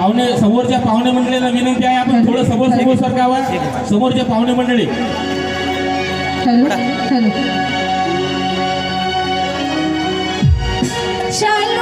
पाहुणे समोरच्या पाहुणे मंडळीला विनंती आहे आपण थोडं समोर समोर सरकावा समोरच्या पाहुणे मंडळी. चालू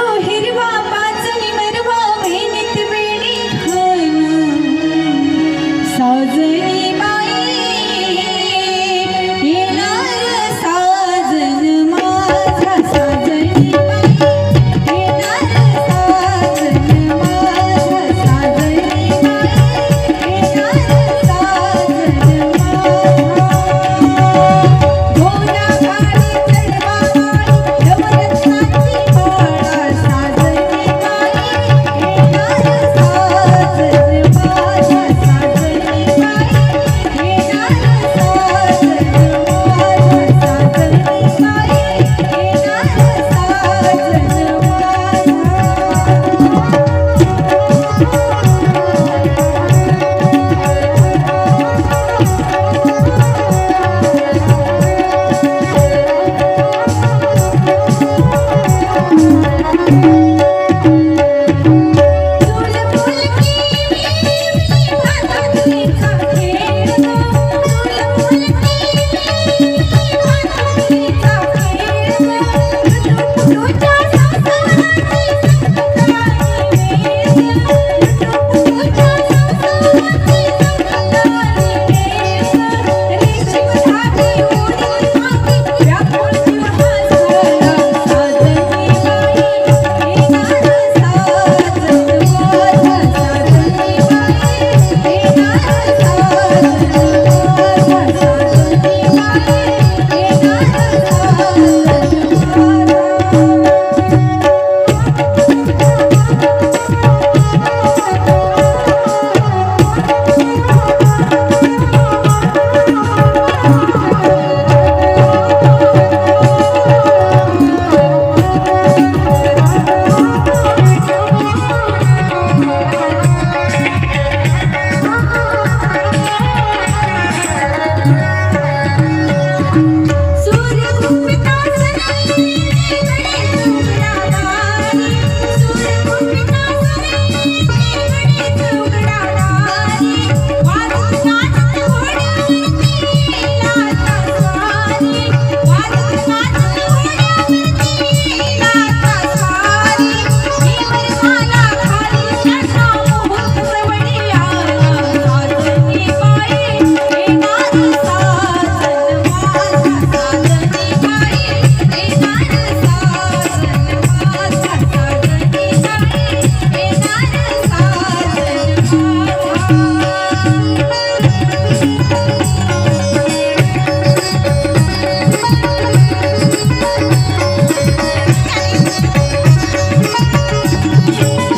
Thank you.